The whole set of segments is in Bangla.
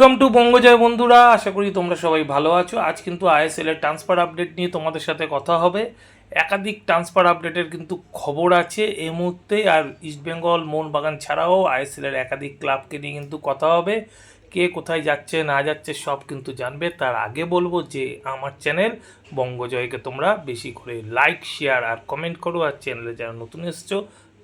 ওয়েলকাম টু বঙ্গজয় বন্ধুরা, আশা করি তোমরা সবাই ভালো আছো। আজ কিন্তু আইএসএল এর ট্রান্সফার আপডেট নিয়ে তোমাদের সাথে কথা হবে। একাধিক ট্রান্সফার আপডেটের কিন্তু খবর আছে এই মুহূর্তে, আর ইস্টবেঙ্গল মোহনবাগান ছাড়াও আইএসএল এর একাধিক ক্লাবকে নিয়ে কিন্তু কথা হবে। কে কোথায় যাচ্ছে, না যাচ্ছে, সব কিন্তু জানবে। তার আগে বলব যে আমার চ্যানেল বঙ্গজয়কে তোমরা বেশি করে লাইক শেয়ার আর কমেন্ট করো। আর চ্যানেলে যারা নতুন এসছো,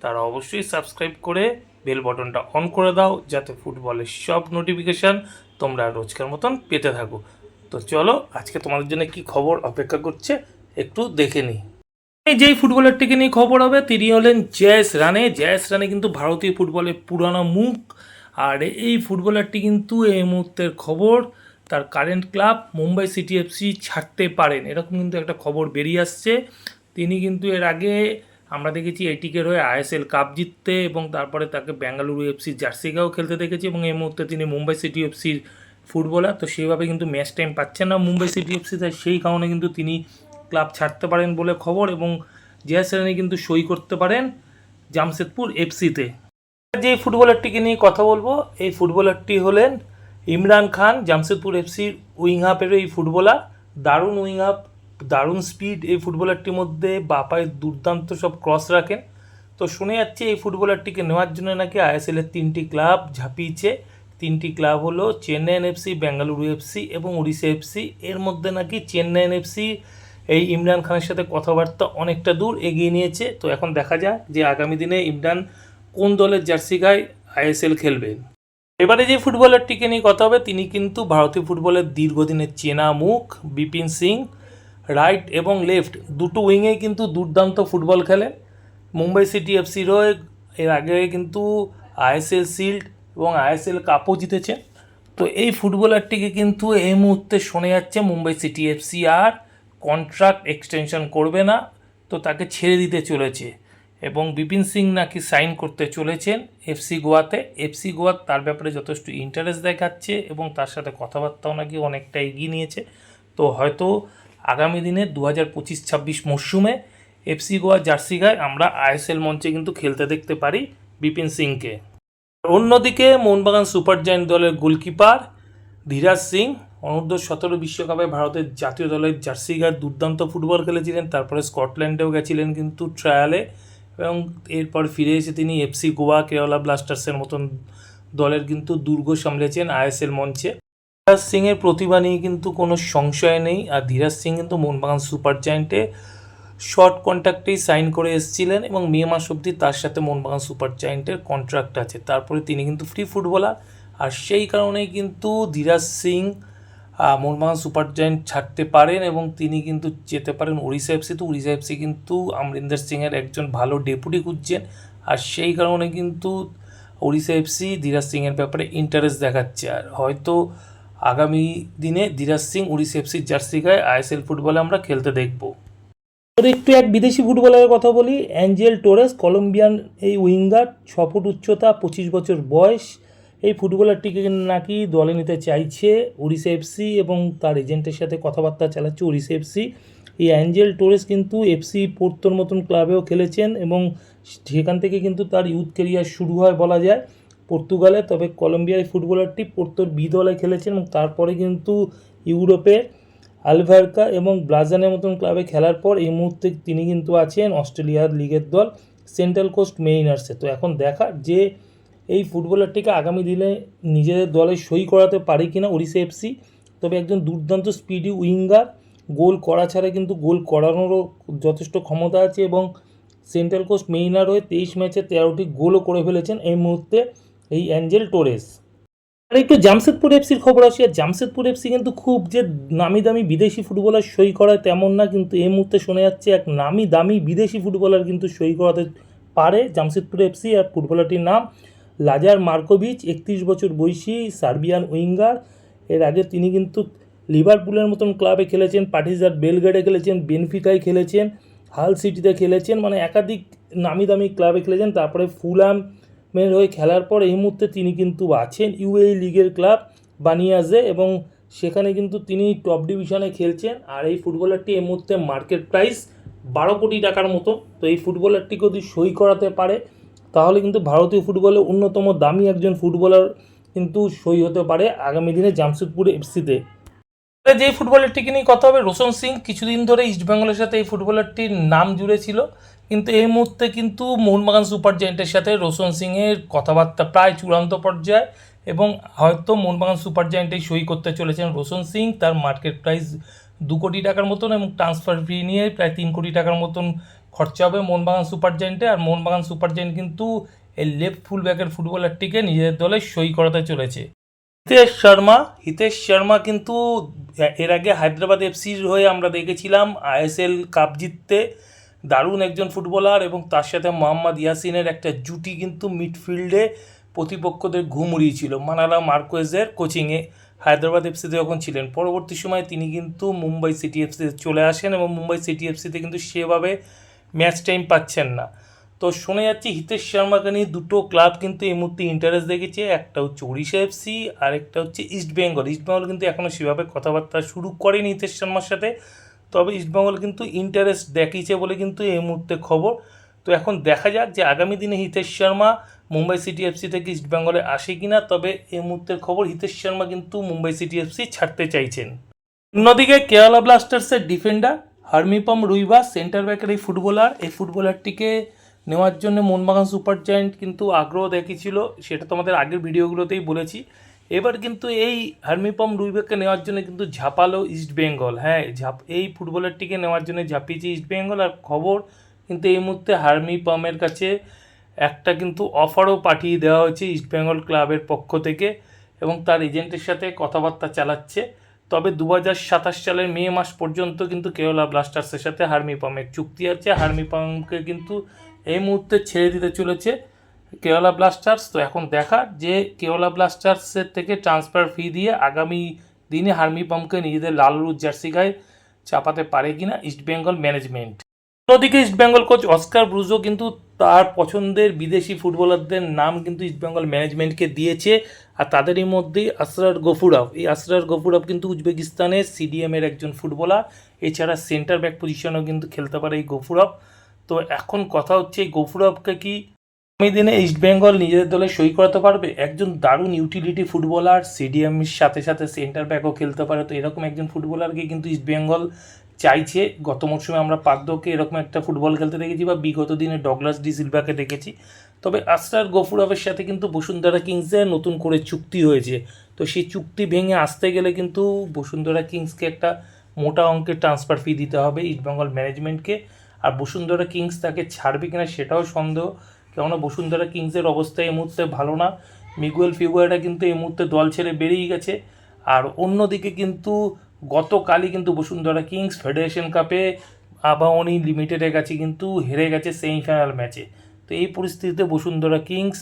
তারা অবশ্যই সাবস্ক্রাইব করে বেল বটনটা অন করে দাও, যাতে ফুটবলের সব নোটিফিকেশান তোমরা রোজকার মতন পেতে থাকো। তো চলো, আজকে তোমাদের জন্য কি খবর অপেক্ষা করছে একটু দেখে নিই। যেই ফুটবলারটিকে নিয়ে খবর হবে, তিনি হলেন জয়েস রানে। জয়েস রানে কিন্তু ভারতীয় ফুটবলের পুরানো মুখ। আর এই ফুটবলারটি কিন্তু এই মুহূর্তের খবর, তার current club Mumbai City FC ছাড়তে পারেন। এরকম কিন্তু একটা খবর বেরিয়ে আসছে। তিনি কিন্তু এর আগে আমরা দেখেছি এটিকের হয়ে আইএসএল কাপ জিততে এবং তারপরে তাকে বেঙ্গালুরু এফসি জার্সিগাও খেলতে দেখেছি এবং এই মুহূর্তে তিনি মুম্বাই সিটি এফসির ফুটবলার। তো সেভাবে কিন্তু ম্যাচ টাইম পাচ্ছেন না মুম্বাই সিটি এফসি, তাই সেই কারণে কিন্তু তিনি ক্লাব ছাড়তে পারেন বলে খবর এবং জয়া সেরানি কিন্তু সই করতে পারেন জামশেদপুর এফসিতে। যে ফুটবলারটিকে নিয়ে কথা বলব, এই ফুটবলারটি হলেন ইমরান খান, জামশেদপুর এফসির উইং হাফের এই ফুটবলার, দারুণ উইং হাফ দারুণ স্পিড এই ফুটবলারটির মধ্যে বাপায় দুর্দান্ত সব ক্রস রাখেন। তো শুনে যাচ্ছে এই ফুটবলারটিকে নেওয়ার জন্য নাকি আইএসএল এর তিনটি ক্লাব ঝাঁপিয়েছে। তিনটি ক্লাব হলো চেন্নাইন এফসি বেঙ্গালুরু এফসি এবং উড়িষ্যা এফসি এর মধ্যে নাকি চেন্নাইন এফসি এই ইমরান খানের সাথে কথাবার্তা অনেকটা দূর এগিয়ে নিয়েছে। তো এখন দেখা যাক যে আগামী দিনে ইমরান কোন দলের জার্সি গায়ে আইএসএল খেলবেন এবারে যে ফুটবলারটিকে নিয়ে কথা হবে, তিনি কিন্তু ভারতীয় ফুটবলের দীর্ঘদিনের চেনা মুখ বিপিন সিং। রাইট এবং লেফট দুটো উইংয়েই কিন্তু দুর্দান্ত ফুটবল খেলে। মুম্বাই সিটি এফসির হয়ে এর আগে কিন্তু আইএসএল শিল্ড এবং আইএসএল কাপও জিতেছেন তো এই ফুটবলারটিকে কিন্তু এই মুহূর্তে শোনা যাচ্ছে মুম্বাই সিটি এফসি আর কন্ট্রাক্ট এক্সটেনশন করবে না, তো তাকে ছেড়ে দিতে চলেছে। এবং বিপিন সিং নাকি সাইন করতে চলেছেন এফসি গোয়াতে। এফসি গোয়া তার ব্যাপারে যথেষ্ট ইন্টারেস্ট দেখাচ্ছে এবং তার সাথে কথাবার্তাও নাকি অনেকটা এগিয়ে নিয়েছে। তো হয়তো আগামী দিনে দু হাজার পঁচিশ ছাব্বিশ মরশুমে এফসি গোয়া জার্সি গায়ে আমরা আইএসএল মঞ্চে কিন্তু খেলতে দেখতে পারি বিপিন সিংকে। অন্যদিকে মোহনবাগান সুপার জায়েন্ট দলের গোলকিপার ধীরাজ সিং, অনূর্ধ্ব সতেরো বিশ্বকাপে ভারতের জাতীয় দলের জার্সি গায়ে দুর্দান্ত ফুটবল খেলেছিলেন, তারপরে স্কটল্যান্ডেও গেছিলেন কিন্তু ট্রায়ালে এবং এরপর ফিরে এসে তিনি এফসি গোয়া, কেরালা ব্লাস্টার্সের মতন দলের কিন্তু দুর্গ সামলেছেন আইএসএল মঞ্চে। ধীরাজ সিংয়ের প্রতিভা নিয়ে কিন্তু কোনো সংশয় নেই, আর ধীরাজ সিং কিন্তু মোহনবাগান সুপার জায়েন্টে শর্ট কন্ট্রাক্টেই সাইন করে এসেছিলেন এবং মে মাস অবধি তার সাথে মোহনবাগান সুপার জায়েন্টের কন্ট্রাক্ট আছে। তারপরে তিনি কিন্তু ফ্রি ফুটবলার, আর সেই কারণেই কিন্তু ধীরাজ সিং মোহনবাগান সুপার জায়েন্ট ছাড়তে পারেন এবং তিনি কিন্তু যেতে পারেন উড়িষ্যা এফসি তো উড়িষ্যা এফসি কিন্তু আমরিন্দর সিংয়ের একজন ভালো ডেপুটি খুঁজছেন, আর সেই কারণে কিন্তু উড়িষ্যা এফসি ধীরাজ সিংয়ের ব্যাপারে ইন্টারেস্ট দেখাচ্ছে। আর হয়তো আগামী দিনে ধীরাজ সিং উড়িষ্যা এফসির জার্সি গায়ে আইএসএল ফুটবলে আমরা খেলতে দেখব। তোর একটু এক বিদেশি ফুটবলারের কথা বলি। অ্যাঞ্জেল টোরেস, কলম্বিয়ান এই উইঙ্গার ছ ফুট উচ্চতা, পঁচিশ বছর বয়স। এই ফুটবলারটিকে নাকি দলে নিতে চাইছে উড়িষ্যা এফসি এবং তার এজেন্টের সাথে কথাবার্তা চালাচ্ছে উড়িষ্যা এফসি। এই অ্যাঞ্জেল টোরেস কিন্তু এফসি পোর্তোর মতন ক্লাবেও খেলেছেন এবং সেখান থেকে কিন্তু তার ইউথ কেরিয়ার শুরু হয় বলা যায়। পর্তুগালে, তবে কলম্বিয়ার এই ফুটবলারটি পোর্তোর বি দলে খেলেছেন এবং তারপরে কিন্তু ইউরোপে আলভারকা এবং ব্রাজানের মতন ক্লাবে খেলার পর এই মুহূর্তে তিনি কিন্তু আছেন অস্ট্রেলিয়ার লিগের দল সেন্ট্রাল কোস্ট মেইনার্সে তো এখন দেখা যে এই ফুটবলারটিকে আগামী দিনে নিজেদের দলে সই করাতে পারে কিনা ওড়িশা এফসি তবে একজন দুর্দান্ত স্পিডি উইঙ্গার, গোল করা ছাড়া কিন্তু গোল করানোরও যথেষ্ট ক্ষমতা আছে এবং সেন্ট্রাল কোস্ট মেইনার হয়ে তেইশ ম্যাচে তেরোটি গোলও করে ফেলেছেন এই মুহূর্তে। এই অ্যাঞ্জেল টোরেস। আর একটু জামশেদপুর এফসির খবর আসি, আর জামশেদপুর এফসি কিন্তু খুব যে নামি দামি বিদেশি ফুটবলার সই করায় তেমন না, কিন্তু এই মুহূর্তে শোনা যাচ্ছে এক নামি দামি বিদেশি ফুটবলার কিন্তু সই করাতে পারে জামশেদপুর এফসি, আর ফুটবলারটির নাম লাজার মার্কোভিচ, একত্রিশ বছর বয়সী সার্বিয়ান উইঙ্গার। এর আগে তিনি কিন্তু লিভারপুলের মতন ক্লাবে খেলেছেন, পার্টিজার বেলগ্রেডে খেলেছেন, বেনফিকায় খেলেছেন, হাল সিটিতে খেলেছেন মানে একাধিক নামি দামি ক্লাবে খেলেছেন, তারপরে ফুলাম মের হয়ে খেলার পর এই মুহূর্তে তিনি কিন্তু আছেন ইউএই লিগের ক্লাব বানিয়াজে এবং সেখানে কিন্তু তিনি টপ ডিভিশনে খেলছেন। আর এই ফুটবলারটি এই মুহূর্তে মার্কেট প্রাইস বারো কোটি টাকার মতো। তো এই ফুটবলারটিকে যদি সই করাতে পারে, তাহলে কিন্তু ভারতীয় ফুটবলে অন্যতম দামি একজন ফুটবলার কিন্তু সই হতে পারে আগামী দিনে জামশেদপুর এফসিতে। যে ফুটবলারটিকে নিয়ে কথা হবে, রোশন সিং কিছুদিন ধরে ইস্টবেঙ্গলের সাথে এই ফুটবলারটির নাম জুড়ে ছিল কিন্তু এই মুহূর্তে কিন্তু মোহনবাগান সুপার জায়েন্টের সাথে রোশন সিংয়ের কথাবার্তা প্রায় চূড়ান্ত পর্যায়ে এবং হয়তো মোহনবাগান সুপার জায়েন্টেই সই করতে চলেছেন রোশন সিং। তার মার্কেট প্রাইস দু কোটি টাকার মতন এবং ট্রান্সফার ফি নিয়ে প্রায় তিন কোটি টাকার মতন খরচা হবে মোহনবাগান সুপার জায়েন্টে। আর মোহনবাগান সুপার জায়েন্ট কিন্তু এই লেফট ফুল ব্যাকের ফুটবলারটিকে নিজেদের দলে সই করাতে চলেছে। হিতেশ শর্মা হিতেশ শর্মা কিন্তু এর আগে হায়দ্রাবাদ এফসির হয়ে আমরা দেখেছিলাম আইএসএল কাপ জিততে। দারুণ একজন ফুটবলার এবং তার সাথে মোহাম্মদ ইয়াসিনের একটা জুটি কিন্তু মিডফিল্ডে প্রতিপক্ষদের ঘুম উড়িয়েছিল মানালা মার্কোয়েজের কোচিংয়ে হায়দ্রাবাদ এফসিতে যখন ছিলেন, পরবর্তী সময়ে তিনি কিন্তু মুম্বাই সিটি এফসিতে চলে আসেন এবং মুম্বাই সিটি এফসিতে কিন্তু সেভাবে ম্যাচ টাইম পাচ্ছেন না। তো শোনা যাচ্ছে হিতেশ শর্মাকে নিয়ে দুটো ক্লাব কিন্তু এই মুহূর্তে ইন্টারেস্ট দেখেছে, একটা হচ্ছে ওড়িশা এফসি আর একটা হচ্ছে ইস্ট বেঙ্গল ইস্ট বেঙ্গল কিন্তু এখনও সেভাবে কথাবার্তা শুরু করেনি হিতেশ শর্মার সাথে। তবে ইস্টবেঙ্গল কিন্তু ইন্টারেস্ট দেখিয়েছে বলে কিন্তু এই মুহূর্তে খবর। তো এখন দেখা যাক যে আগামী দিনে হিতেশ শর্মা মুম্বাই সিটি এফসি থেকে ইস্ট বেঙ্গলে আসে কিনা, তবে এই মুহূর্তের খবর হিতেশ শর্মা কিন্তু মুম্বাই সিটি এফসি ছাড়তে চাইছেন। অন্যদিকে কেরালা ব্লাস্টার্সের ডিফেন্ডার হার্মিপম রুইবা সেন্টার ব্যাকের এই ফুটবলার এই ফুটবলারটিকে নেওয়ার জন্য মোহনবাগান সুপার জায়েন্ট কিন্তু আগ্রহ দেখিয়েছিল, সেটা তোমাদের আগের ভিডিওগুলোতেই বলেছি। এবার কিন্তু এই হার্মিপম রুইবাকে নেওয়ার জন্য কিন্তু ঝাঁপালো ইস্ট বেঙ্গল হ্যাঁ ঝাপ, এই ফুটবলারটিকে নেওয়ার জন্য ঝাঁপিয়েছে ইস্ট বেঙ্গল আর খবর কিন্তু এই মুহূর্তে হার্মিপমের কাছে একটা কিন্তু অফারও পাঠিয়ে দেওয়া হয়েছে ইস্ট বেঙ্গল ক্লাবের পক্ষ থেকে এবং তার এজেন্টের সাথে কথাবার্তা চালাচ্ছে। তবে দু সাতাশ সালের মে মাস পর্যন্ত কিন্তু কেওলা ব্লাস্টার্সের সাথে হার্মিপামের চুক্তি আছে। হার্মিপামকে কিন্তু এই মুহূর্তে ছেড়ে দিতে চলেছে। কেওলা ব্লাস্টার্স তো এখন দেখা যে কেওলা ব্লাস্টার্সের থেকে ট্রান্সফার ফি দিয়ে আগামী দিনে হার্মিপামকে নিজেদের লাল রুজ জার্সি গায়ে চাপাতে পারে কি কিনা ইস্টবেঙ্গল ম্যানেজমেন্ট অন্যদিকে ইস্টবেঙ্গল কোচ অস্কার ব্রুজো কিন্তু তার পছন্দের বিদেশি ফুটবলারদের নাম কিন্তু ইস্টবেঙ্গল ম্যানেজমেন্টকে দিয়েছে আর তাদেরই মধ্যেই আসরার গফুরাভ এই আসরার গফুরাভ কিন্তু উজবেকিস্তানের সিডিএমের একজন ফুটবলার এছাড়া সেন্টার ব্যাক পজিশনেও কিন্তু খেলতে পারে এই গফুরাভ তো এখন কথা হচ্ছে এই গফুরাভকে কি আগামী দিনে ইস্টবেঙ্গল নিজেদের দলে সই করাতে পারবে? একজন দারুণ ইউটিলিটি ফুটবলার সিডিএমের সাথে সাথে সেন্টার ব্যাকও খেলতে পারে। তো এরকম একজন ফুটবলারকে কিন্তু ইস্টবেঙ্গল চাইছে। গত মরশুমে আমরা পাদ্যকে এরকম একটা ফুটবল খেলতে দেখেছি বা বিগত দিনে ডগলাস ডি সিলভাকে দেখেছি। তবে আস্টার গফুরাভের সাথে কিন্তু বসুন্ধরা কিংসের নতুন করে চুক্তি হয়েছে। তো সেই চুক্তি ভেঙে আসতে গেলে কিন্তু বসুন্ধরা কিংসকে একটা মোটা অঙ্কের ট্রান্সফার ফি দিতে হবে ইস্টবেঙ্গল ম্যানেজমেন্টকে আর বসুন্ধরা কিংস তাকে ছাড়বে কিনা সেটাও সন্দেহ। কেননা বসুন্ধরা কিংসের অবস্থা এই মুহূর্তে ভালো না। মিগুয়েল ফিগুয়ারা কিন্তু এই মুহূর্তে দল ছেড়ে বেরিয়ে গেছে। আর অন্যদিকে কিন্তু গতকালই কিন্তু বসুন্ধরা কিংস ফেডারেশন কাপে আবাহনী লিমিটেডের কাছে কিন্তু হেরে গেছে সেমিফাইনাল ম্যাচে। তো এই পরিস্থিতিতে বসুন্ধরা কিংস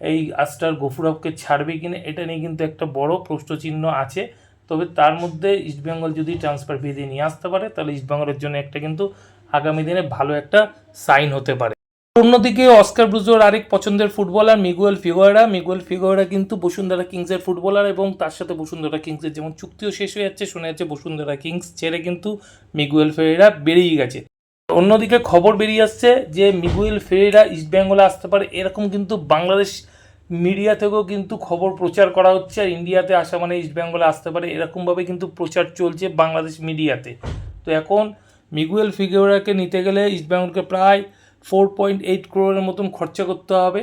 এই আস্টার গফুরভকে ছাড়বে কিনা এটা নিয়ে কিন্তু একটা বড় প্রশ্নচিহ্ন আছে। তবে তার মধ্যে ইস্টবেঙ্গল যদি ট্রান্সফার ফি দিয়ে নিয়ে আসতে পারে, তাহলে ইস্টবেঙ্গলের জন্য একটা কিন্তু আগামী দিনে ভালো একটা সাইন হতে পারে। অন্যদিকে অস্কার ব্রুজোর আরেক পছন্দের footballer Miguel Figueira. Miguel Figueira কিন্তু বসুন্ধরা কিংসের ফুটবলার এবং তার সাথে বসুন্ধরা কিংসের যেমন চুক্তিও শেষ হয়ে যাচ্ছে, শোনা যাচ্ছে বসুন্ধরা কিংস ছেড়ে কিন্তু মিগুয়েল ফেরেরা বেরিয়ে গেছে। অন্যদিকে খবর বেরিয়ে আসছে যে মিগুয়েল ফেরেরা ইস্ট বেঙ্গলে আসতে পারে, এরকম কিন্তু বাংলাদেশ মিডিয়া থেকেও কিন্তু খবর প্রচার করা হচ্ছে আর ইন্ডিয়াতে আসা মানে ইস্ট বেঙ্গলে আসতে পারে, এরকমভাবে কিন্তু প্রচার চলছে বাংলাদেশ মিডিয়াতে। তো এখন মিগুয়েল ফিগোরাকে নিতে গেলে ইস্ট বেঙ্গলকে প্রায় ফোর পয়েন্ট এইট ক্রোরের মতন খরচা করতে হবে।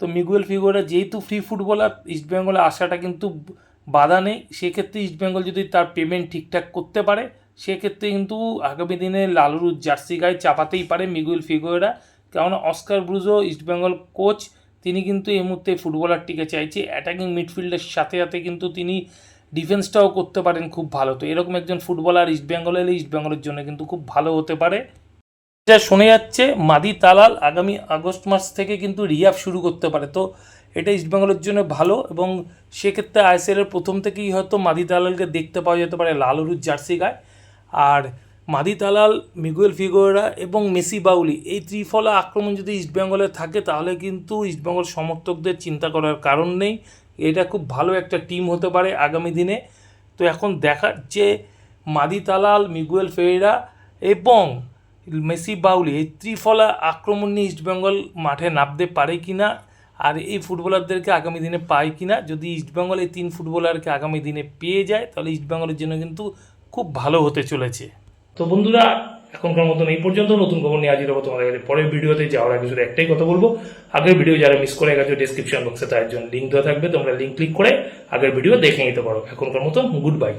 তো মিগুয়েল ফিগোরা যেহেতু ফ্রি ফুটবলার ইস্টবেঙ্গলে আসাটা কিন্তু বাধা নেই। সেক্ষেত্রে ইস্টবেঙ্গল যদি তার পেমেন্ট ঠিকঠাক করতে পারে, সেক্ষেত্রে কিন্তু আগামী দিনে লালুর জার্সি গায়ে চাপাতেই পারে মিগুয়েল ফিগোয়েরা কেননা অস্কার ব্রুজো ইস্টবেঙ্গল কোচ তিনি কিন্তু এই মুহূর্তে ফুটবলারটিকে চাইছে। অ্যাটাকিং মিডফিল্ডের সাথে সাথে কিন্তু তিনি ডিফেন্সটাও করতে পারেন খুব ভালো। তো এরকম একজন ফুটবলার ইস্টবেঙ্গল এলে ইস্টবেঙ্গলের জন্য কিন্তু খুব ভালো হতে পারে। যা শোনা যাচ্ছে, মাদি তালাল আগামী আগস্ট মাস থেকে কিন্তু রিয়াব শুরু করতে পারে। তো এটা ইস্টবেঙ্গলের জন্য ভালো এবং সেক্ষেত্রে আইসিএলের প্রথম থেকেই হয়তো মাদি তালালকে দেখতে পাওয়া যেতে পারে লাল হলুদ জার্সি গায়ে। আর মাদি তালাল, মিগুয়েল ফিগোয়েরা এবং মেসি বাউলি এই ত্রিফলা আক্রমণ যদি ইস্টবেঙ্গলে থাকে, তাহলে কিন্তু ইস্টবেঙ্গল সমর্থকদের চিন্তা করার কারণ নেই। এটা খুব ভালো একটা টিম হতে পারে আগামী দিনে। তো এখন দেখা যে মাদি তালাল, মিগুয়েল ফেরেরা এবং মেসি বাউলি এই ত্রিফলা আক্রমণ নিয়ে ইস্টবেঙ্গল মাঠে নামতে পারে কি না আর এই ফুটবলারদেরকে আগামী দিনে পায় কি না যদি ইস্টবেঙ্গল এই তিন ফুটবলারকে আগামী দিনে পেয়ে যায়, তাহলে ইস্টবেঙ্গলের জন্য কিন্তু খুব ভালো হতে চলেছে। তো বন্ধুরা, এখনকার মতন এই পর্যন্ত। নতুন খবর নিয়ে হাজির হব তোমাদের কাছে পরের ভিডিওতে। যাওয়ার আগে শুধু একটাই কথা বলব, আগের ভিডিও যারা মিস করে গেছে ডিসক্রিপশন বক্সে তার জন্য লিঙ্ক দেওয়া থাকবে। তোমরা লিঙ্ক ক্লিক করে আগের ভিডিও দেখে নিতে পারো। এখনকার মতন গুড বাই